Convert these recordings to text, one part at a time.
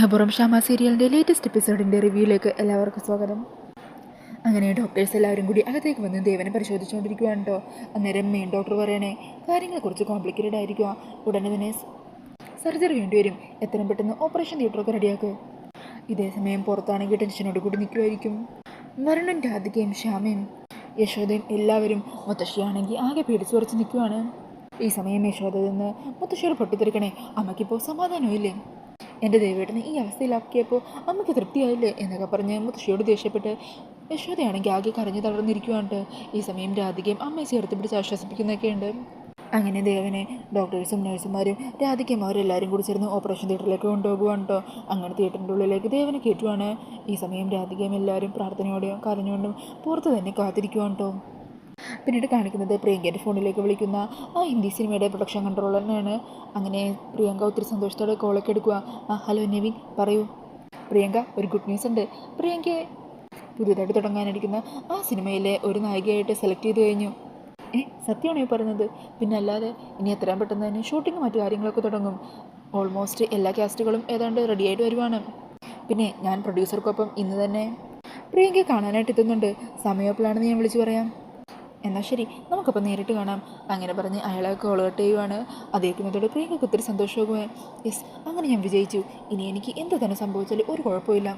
സ്നേഹപുറം ഷാമ സീരിയലിന്റെ ലേറ്റസ്റ്റ് എപ്പിസോഡിന്റെ റിവ്യൂയിലേക്ക് എല്ലാവർക്കും സ്വാഗതം. അങ്ങനെ ഡോക്ടേഴ്സ് എല്ലാവരും കൂടി അകത്തേക്ക് വന്ന് ദേവനെ പരിശോധിച്ചുകൊണ്ടിരിക്കുകയാണ് കേട്ടോ അന്നേരം മെയിൻ ഡോക്ടർ പറയണേ കാര്യങ്ങൾ കുറച്ച് കോംപ്ലിക്കേറ്റഡ് ആയിരിക്കുക. ഉടനെ തന്നെ സർജറി വേണ്ടിവരും എത്രയും പെട്ടെന്ന് ഓപ്പറേഷൻ തിയേറ്ററൊക്കെ റെഡിയാക്കുക ഇതേ സമയം പുറത്താണെങ്കിൽ ടെൻഷനോട് കൂടി നിൽക്കുമായിരിക്കും വരുണൻ രാധികയും ശ്യാമയും യശോദയും എല്ലാവരും മുത്തശ്ശിയാണെങ്കിൽ ആകെ പേടിച്ചു കുറച്ച് നിൽക്കുവാണ്. ഈ സമയം യശോദ നിന്ന് മുത്തശ്ശിയോട് പൊട്ടിത്തെറിക്കണേ അമ്മയ്ക്കിപ്പോൾ സമാധാനമില്ലേ എന്റെ ദൈവേട്ടനെ ഈ അവസ്ഥയിലാക്കിയപ്പോൾ അമ്മയ്ക്ക് തൃപ്തിയായില്ലേ എന്നൊക്കെ പറഞ്ഞ് മുത്തശ്ശിയോട് ദേഷ്യപ്പെട്ട് യശോദയാണെങ്കിൽ ആകെ കരഞ്ഞു തളർന്നിരിക്കുവാണ്ട്. ഈ സമയം രാധികയും അമ്മയെ ചേർത്ത് പിടിച്ച് ആശ്വസിപ്പിക്കുന്നൊക്കെ ഉണ്ട് അങ്ങനെ ദേവനെ ഡോക്ടേഴ്സും നഴ്സുമാരും രാധികയും അവരെല്ലാവരും കൂടി ചേർന്ന് ഓപ്പറേഷൻ തിയേറ്ററിലേക്ക് കൊണ്ടുപോകുവാണ് കേട്ടോ അങ്ങനെ തിയേറ്ററിന്റെ ഉള്ളിലേക്ക് ദേവനെ കയറ്റുവാണ്. ഈ സമയം രാധികയും എല്ലാവരും പ്രാർത്ഥനയോടെയും കരഞ്ഞുകൊണ്ടും പുറത്ത് തന്നെ കാത്തിരിക്കുവാണ് കേട്ടോ പിന്നീട് കാണിക്കുന്നത് പ്രിയങ്കയുടെ ഫോണിലേക്ക് വിളിക്കുന്ന ആ ഹിന്ദി സിനിമയുടെ പ്രൊഡക്ഷൻ കൺട്രോളറിനാണ് അങ്ങനെ പ്രിയങ്ക ഒത്തിരി സന്തോഷത്തോടെ കോളൊക്കെ എടുക്കുക ആ ഹലോ നെവിൻ പറയൂ. പ്രിയങ്ക ഒരു ഗുഡ് ന്യൂസ് ഉണ്ട്. പ്രിയങ്കയെ പുതിയതായിട്ട് തുടങ്ങാനിരിക്കുന്ന ആ സിനിമയിലെ ഒരു നായികയായിട്ട് സെലക്ട് ചെയ്ത് കഴിഞ്ഞു. ഏ സത്യമാണോ ഈ പറയുന്നത്? പിന്നെ അല്ലാതെ ഇനി എത്രയും പെട്ടെന്ന് തന്നെ ഷൂട്ടിങ് മറ്റു കാര്യങ്ങളൊക്കെ തുടങ്ങും. ഓൾമോസ്റ്റ് എല്ലാ കാസ്റ്റുകളും ഏതാണ്ട് റെഡിയായിട്ട് വരുവാണ്. പിന്നെ ഞാൻ പ്രൊഡ്യൂസർക്കൊപ്പം ഇന്ന് തന്നെ പ്രിയങ്കയെ കാണാനായിട്ട് എത്തുന്നുണ്ട്. സമയപ്പോഴാണെന്ന് ഞാൻ വിളിച്ചു പറയാം. എന്നാൽ ശരി നമുക്കപ്പോൾ നേരിട്ട് കാണാം. അങ്ങനെ പറഞ്ഞ് അയാളെ കോൾ കട്ട് ചെയ്യുവാണ്. അതേക്കുന്നതോടെ പ്രിയങ്കയ്ക്ക് ഒത്തിരി സന്തോഷമാകുമേ യെസ് അങ്ങനെ ഞാൻ വിജയിച്ചു. ഇനി എനിക്ക് എന്ത് തന്നെ സംഭവിച്ചാലും ഒരു കുഴപ്പമില്ല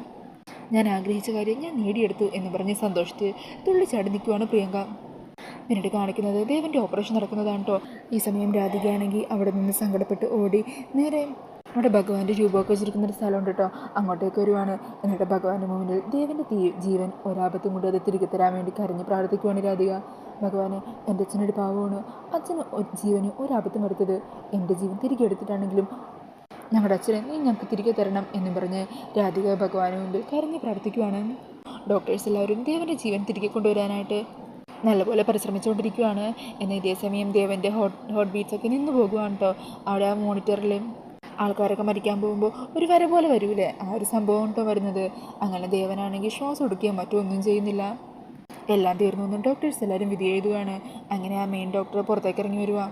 ഞാൻ ആഗ്രഹിച്ച കാര്യം ഞാൻ നേടിയെടുത്തു എന്ന് പറഞ്ഞ് സന്തോഷിച്ച് തുള്ളിച്ചാടി നിൽക്കുവാണ് പ്രിയങ്ക. പിന്നീട് കാണിക്കുന്നത് ദേവന്റെ ഓപ്പറേഷൻ നടക്കുന്നതാണ് കേട്ടോ ഈ സമയം രാധികയാണെങ്കിൽ അവിടെ നിന്ന് സങ്കടപ്പെട്ട് ഓടി നേരെ അവിടെ ഭഗവാന്റെ രൂപമൊക്കെ വെച്ചിരിക്കുന്ന ഒരു സ്ഥലമുണ്ട് കേട്ടോ. അങ്ങോട്ടേക്ക് വരുവാണ്. എന്നിട്ട് ഭഗവാന്റെ മുന്നിൽ ദേവന്റെ തീ ജീവൻ ഒരാപത്തും കൊണ്ട് അത് തിരികെ തരാൻ വേണ്ടി കരഞ്ഞ് പ്രാർത്ഥിക്കുവാണ് രാധിക. ഭഗവാനെ എന്റെ അച്ഛനൊരു പാവമാണ്. അച്ഛന് ജീവന് ഒരാപത്തും എടുത്തത് എന്റെ ജീവൻ തിരികെ എടുത്തിട്ടാണെങ്കിലും ഞങ്ങളുടെ അച്ഛനെ നീ ഞങ്ങൾക്ക് തിരികെ തരണം എന്ന് പറഞ്ഞ് രാധിക ഭഗവാന് മുമ്പിൽ കരഞ്ഞ് പ്രാർത്ഥിക്കുവാണ്. ഡോക്ടേഴ്സ് എല്ലാവരും ദേവന്റെ ജീവൻ തിരികെ കൊണ്ടുവരാനായിട്ട് നല്ലപോലെ പരിശ്രമിച്ചുകൊണ്ടിരിക്കുകയാണ് എന്നാൽ ഇതേ സമയം ദേവന്റെ ഹോട്ട് ഹോട്ട് ബീറ്റ്സൊക്കെ നിന്ന് പോകുവാണ് കേട്ടോ. അവിടെ ആ മോണിറ്ററിൽ ആൾക്കാരൊക്കെ മരിക്കാൻ പോകുമ്പോൾ ഒരു വര പോലെ വരൂലേ? ആ ഒരു സംഭവം കേട്ടോ വരുന്നത്. അങ്ങനെ ദേവനാണെങ്കിൽ ശ്വാസം ഒടുക്കുകയും മറ്റൊന്നും ചെയ്യുന്നില്ല. എല്ലാം തീർന്നു എന്നും ഡോക്ടേഴ്സ് എല്ലാവരും വിധി എഴുതുകയാണ് അങ്ങനെ ആ മെയിൻ ഡോക്ടർ പുറത്തേക്ക് ഇറങ്ങി വരുവാ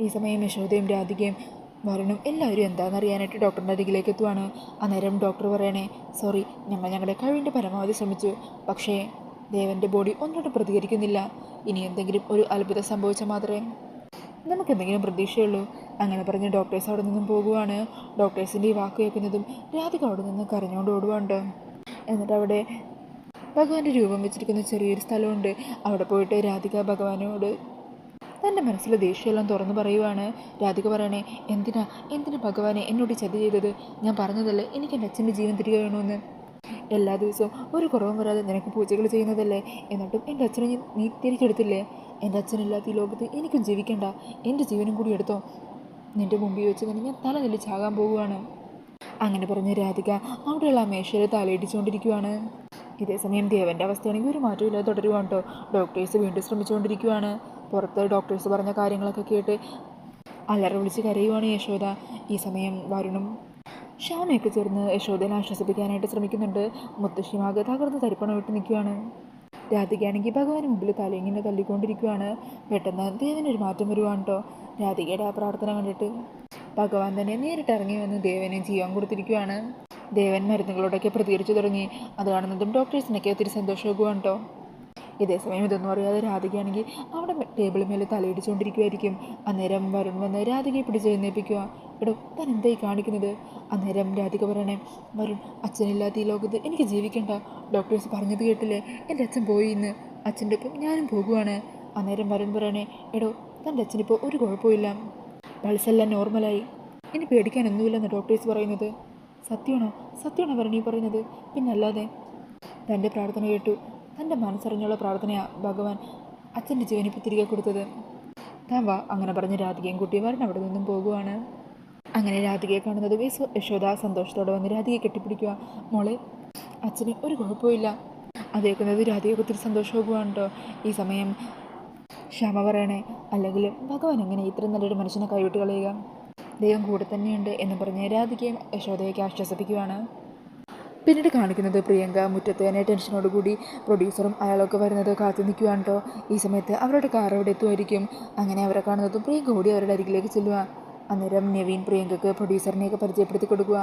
ഈ സമയം യശോദയും രാധികയും വരണം എല്ലാവരും എന്താണെന്നറിയാനായിട്ട് ഡോക്ടറിന്റെ അരികിലേക്ക് എത്തുവാണ്. അന്നേരം ഡോക്ടർ പറയണേ സോറി ഞങ്ങൾ ഞങ്ങളുടെ കഴിവിന്റെ പരമാവധി ശ്രമിച്ചു. പക്ഷേ ദേവന്റെ ബോഡി ഒന്നോട്ട് പ്രതികരിക്കുന്നില്ല. ഇനി എന്തെങ്കിലും ഒരു അത്ഭുതം സംഭവിച്ചാൽ മാത്രമേ നമുക്ക് എന്തെങ്കിലും പ്രതീക്ഷയുള്ളൂ. അങ്ങനെ പറഞ്ഞ് ഡോക്ടേഴ്സ് അവിടെ നിന്നും പോകുവാണ്. ഡോക്ടേഴ്സിന്റെ ഈ വാക്ക് കേൾക്കുന്നതും രാധിക അവിടെ നിന്ന് കരഞ്ഞുകൊണ്ട് ഓടുവാണ്ട്. എന്നിട്ട് അവിടെ ഭഗവാന്റെ രൂപം വെച്ചിരിക്കുന്ന ചെറിയൊരു സ്ഥലമുണ്ട്. അവിടെ പോയിട്ട് രാധിക ഭഗവാനോട് തന്റെ മനസ്സിലെ ദേഷ്യമെല്ലാം തുറന്നു പറയുവാണ്. രാധിക പറയണേ എന്തിനാ? എന്തിനാ ഭഗവാനെ എന്നോട് ചതി ചെയ്തത്? ഞാൻ പറഞ്ഞതല്ലേ? എനിക്ക് എന്റെ അച്ഛന്റെ ജീവൻ തിരികെ വേണമെന്ന് എല്ലാ ദിവസവും ഒരു കുറവും വരാതെ നിനക്ക് പൂജകൾ ചെയ്യുന്നതല്ലേ? എന്നിട്ടും എന്റെ അച്ഛനെ നീ- തിരിച്ചെടുത്തില്ലേ? എന്റെ അച്ഛനില്ലാത്ത ഈ ലോകത്ത് എനിക്കും ജീവിക്കണ്ട. എന്റെ ജീവനും കൂടി എടുത്തോ. നിന്റെ മുമ്പിൽ വെച്ച് തന്നെ ഞാൻ തല നിലച്ചാകാൻ പോവുകയാണ്. അങ്ങനെ പറഞ്ഞ് രാധിക അവിടെയുള്ള ആ മേശയിൽ തലയിടിച്ചുകൊണ്ടിരിക്കുകയാണ് ഇതേസമയം ദേവന്റെ അവസ്ഥയാണെങ്കിൽ ഒരു മാറ്റമില്ലാതെ തുടരുവാണ് കേട്ടോ. ഡോക്ടേഴ്സ് വീണ്ടും ശ്രമിച്ചുകൊണ്ടിരിക്കുകയാണ് പുറത്ത് ഡോക്ടേഴ്സ് പറഞ്ഞ കാര്യങ്ങളൊക്കെ കേട്ട് അല്ലറ വിളിച്ച് കരയുവാണ് യശോദ. ഈ സമയം വരുണും ശ്യാമയൊക്കെ ചേർന്ന് യശോദനെ ആശ്വസിപ്പിക്കാനായിട്ട് ശ്രമിക്കുന്നുണ്ട്. മുത്തശ്ശിമാകെ തകർന്ന് തരിപ്പണം വിട്ട് നിൽക്കുവാണ്. രാധികയാണെങ്കിൽ ഭഗവാന് മുമ്പിൽ തലയിങ്ങനെ തള്ളിക്കൊണ്ടിരിക്കുകയാണ് പെട്ടെന്ന് ദേവനൊരു മാറ്റം വരുവാണ് കേട്ടോ രാധികയുടെ ആ പ്രാർത്ഥന കണ്ടിട്ട് ഭഗവാൻ തന്നെ നേരിട്ട് ഇറങ്ങി വന്ന് ദേവന് ജീവൻ കൊടുത്തിരിക്കുകയാണ് ദേവൻ മരുന്നുകളോടൊക്കെ പ്രതികരിച്ചു തുടങ്ങി. അത് കാണുന്നതും ഡോക്ടേഴ്സിനൊക്കെ ഒത്തിരി സന്തോഷമാകുവാണ് കേട്ടോ ഇതേസമയം ഇതൊന്നും അറിയാതെ രാധികയാണെങ്കിൽ അവിടെ ടേബിൾ മേലെ തലയിടിച്ചുകൊണ്ടിരിക്കുമായിരിക്കും അന്നേരം വരുൺ വന്ന് രാധികയെ പിടിച്ച് എഴുന്നേൽപ്പിക്കുക എടോ താൻ എന്തായി കാണിക്കുന്നത്? അന്നേരം രാധിക പറയണേ വരുൺ അച്ഛനില്ലാത്ത ഈ ലോകത്ത് എനിക്ക് ജീവിക്കണ്ട. ഡോക്ടേഴ്സ് പറഞ്ഞത് കേട്ടില്ലേ? എന്റെ അച്ഛൻ പോയി ഇന്ന്. അച്ഛന്റെ ഒപ്പം ഞാനും പോകുവാണ്. അന്നേരം വരുൺ പറയണേ എടോ തന്റെ അച്ഛനിപ്പോൾ ഒരു കുഴപ്പമില്ല പൾസെല്ലാം നോർമലായി. ഇനി പേടിക്കാനൊന്നുമില്ലെന്ന് ഡോക്ടേഴ്സ് പറയുന്നത്. സത്യമാണോ സത്യമാണോ വരണി പറയുന്നത്? പിന്നല്ലാതെ. തന്റെ പ്രാർത്ഥന കേട്ടു. തന്റെ മനസ്സറിഞ്ഞുള്ള പ്രാർത്ഥനയാണ് ഭഗവാൻ അച്ഛന്റെ ജീവനിപ്പോൾ തിരികെ കൊടുത്തത്. താൻ വാ അങ്ങനെ പറഞ്ഞ് രാധികയും കുട്ടിയും അവിടെ നിന്നും പോകുവാണ്. അങ്ങനെ രാധികയെ കാണുന്നത് യശോ യശോദ സന്തോഷത്തോടെ വന്ന് രാധികയെ കെട്ടിപ്പിടിക്കുക മോളെ അച്ഛന് ഒരു കുഴപ്പമില്ല അതേക്കുന്നത് രാധികയ്ക്ക് ഒത്തിരി സന്തോഷമാകുവാണ്ടോ ഈ സമയം ക്ഷമ പറയണേ അല്ലെങ്കിൽ ഭഗവാൻ എങ്ങനെ ഇത്രയും നല്ലൊരു മനുഷ്യനെ കൈവിട്ട് കളയുക? ദൈവം കൂടെ തന്നെയുണ്ട് എന്ന് പറഞ്ഞ് രാധികയും യശോദയൊക്കെ ആശ്വസിപ്പിക്കുവാണ്. പിന്നീട് കാണിക്കുന്നത് പ്രിയങ്ക മുറ്റത്ത് തന്നെ ടെൻഷനോടുകൂടി പ്രൊഡ്യൂസറും അയാളൊക്കെ വരുന്നത് കാത്തു നിൽക്കുകയാണ് കേട്ടോ ഈ സമയത്ത് അവരുടെ കാർ അവിടെ എത്തുമായിരിക്കും. അങ്ങനെ അവരെ കാണുന്നതും പ്രിയങ്ക ഓടി അവരുടെ അരികിലേക്ക് ചെല്ലുക അന്നേരം നവീൻ പ്രിയങ്കയ്ക്ക് പ്രൊഡ്യൂസറിനെയൊക്കെ പരിചയപ്പെടുത്തി കൊടുക്കുക.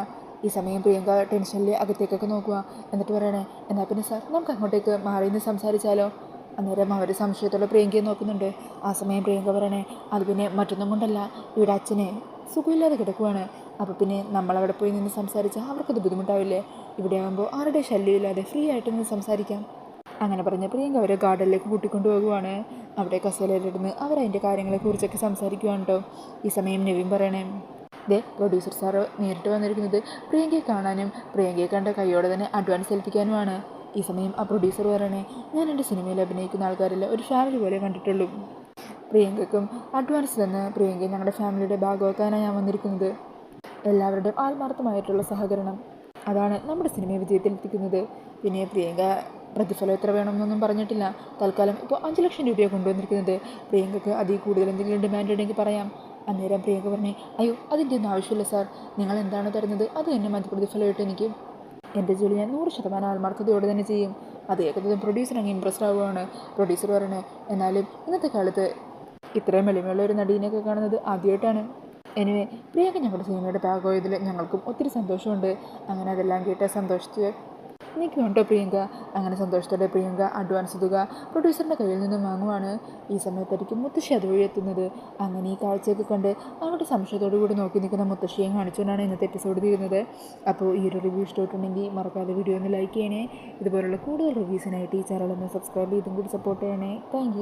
ഈ സമയം പ്രിയങ്ക ടെൻഷനിൽ അകത്തേക്കൊക്കെ നോക്കുക. എന്നിട്ട് പറയണേ എന്നാൽ പിന്നെ സാർ നമുക്ക് അങ്ങോട്ടേക്ക് മാറി നിന്ന് സംസാരിച്ചാലോ? അന്നേരം അവർ സംശയത്തോടെ പ്രിയങ്കയെ നോക്കുന്നുണ്ട്. ആ സമയം പ്രിയങ്ക പറയണേ അത് പിന്നെ മറ്റൊന്നും കൊണ്ടല്ല. ഇവിടെ അച്ഛനെ സുഖമില്ലാതെ കിടക്കുവാണ്. അപ്പോൾ പിന്നെ നമ്മളവിടെ പോയി നിന്ന് സംസാരിച്ചാൽ അവർക്കത് ബുദ്ധിമുട്ടാവില്ലേ? ഇവിടെ ആകുമ്പോൾ ആരുടെ ശല്യമില്ലാതെ ഫ്രീ ആയിട്ട് നിന്ന് സംസാരിക്കാം. അങ്ങനെ പറഞ്ഞ പ്രിയങ്ക അവരെ ഗാർഡനിലേക്ക് കൂട്ടിക്കൊണ്ടു പോകുവാണ് അവിടെ കസേലയിലിരുന്ന് അവരതിന്റെ കാര്യങ്ങളെക്കുറിച്ചൊക്കെ സംസാരിക്കുവാണ് കേട്ടോ ഈ സമയം നവീൻ പറയണേ ദേ പ്രൊഡ്യൂസർ സാറ് നേരിട്ട് വന്നിരിക്കുന്നത് പ്രിയങ്കയെ കാണാനും പ്രിയങ്കയെ കണ്ട കൈയോടെ തന്നെ അഡ്വാൻസ് ഏൽപ്പിക്കാനുമാണ്. ഈ സമയം ആ പ്രൊഡ്യൂസർ പറയണേ ഞാൻ എന്റെ സിനിമയിൽ അഭിനയിക്കുന്ന ആൾക്കാരിൽ ഒരു ഫാമിലി പോലെ കണ്ടിട്ടുള്ളൂ. പ്രിയങ്കയ്ക്കും അഡ്വാൻസ് തന്നെ പ്രിയങ്കയെ ഞങ്ങളുടെ ഫാമിലിയുടെ ഭാഗമാക്കാനാണ് ഞാൻ വന്നിരിക്കുന്നത്. എല്ലാവരുടെയും ആത്മാർത്ഥമായിട്ടുള്ള സഹകരണം. അതാണ് നമ്മുടെ സിനിമയെ വിജയത്തിലെത്തിക്കുന്നത്. പിന്നെ പ്രിയങ്ക പ്രതിഫലം എത്ര വേണമെന്നൊന്നും പറഞ്ഞിട്ടില്ല. തൽക്കാലം ഇപ്പോൾ അഞ്ച് ലക്ഷം രൂപയാണ് കൊണ്ടുവന്നിരിക്കുന്നത്. പ്രിയങ്കയ്ക്ക് അതിൽ കൂടുതൽ എന്തെങ്കിലും ഡിമാൻഡ് ഉണ്ടെങ്കിൽ പറയാം. അന്നേരം പ്രിയങ്ക പറഞ്ഞേ അയ്യോ അതിന്റെ ഒന്നും ആവശ്യമില്ല സാർ നിങ്ങൾ എന്താണ് തരുന്നത്? അത് തന്നെ മതി പ്രതിഫലമായിട്ട് എനിക്ക്. എന്റെ ജോലി ഞാൻ നൂറ് ശതമാനം ആത്മാർത്ഥതയോടെ തന്നെ ചെയ്യും. അത് ഏകദേശം പ്രൊഡ്യൂസർ അങ്ങ് ഇമ്പ്രസ്ഡ് ആവുകയാണ് പ്രൊഡ്യൂസർ പറയണേ എന്നാലും ഇന്നത്തെ കാലത്ത് ഇത്രയും എളിമയുള്ള ഒരു നടീനെയൊക്കെ കാണുന്നത് ആദ്യമായിട്ടാണ്. എനിവേ പ്രിയങ്ക ഞങ്ങളുടെ സിനിമയുടെ ഭാഗമായതിൽ ഞങ്ങൾക്കും ഒത്തിരി സന്തോഷമുണ്ട്. അങ്ങനെ അതെല്ലാം കേട്ട് സന്തോഷിച്ച് നിൽക്കുന്നുണ്ടോ പ്രിയങ്ക? അങ്ങനെ സന്തോഷത്തോടെ പ്രിയങ്ക അഡ്വാൻസ് തുക പ്രൊഡ്യൂസറിന്റെ കയ്യിൽ നിന്നും വാങ്ങുവാണ്. ഈ സമയത്തായിരിക്കും മുത്തശ്ശി അതുവഴി എത്തുന്നത്. അങ്ങനെ ഈ കാഴ്ചയൊക്കെ കണ്ട് അവരുടെ സംശയത്തോടു കൂടി നോക്കി നിൽക്കുന്ന മുത്തശ്ശിയെ കാണിച്ചുകൊണ്ടാണ് ഇന്നത്തെ എപ്പിസോഡ് തീരുന്നത്. അപ്പോൾ ഈ ഒരു റിവ്യൂ ഇഷ്ടമായിട്ടുണ്ടെങ്കിൽ മറക്കാതെ വീഡിയോ ഒന്ന് ലൈക്ക് ചെയ്യണേ. ഇതുപോലുള്ള കൂടുതൽ റിവ്യൂസിനായിട്ട് ഈ ചാനൽ ഒന്ന് സബ്സ്ക്രൈബ് ചെയ്തും കൂടി സപ്പോർട്ട് ചെയ്യണേ. താങ്ക്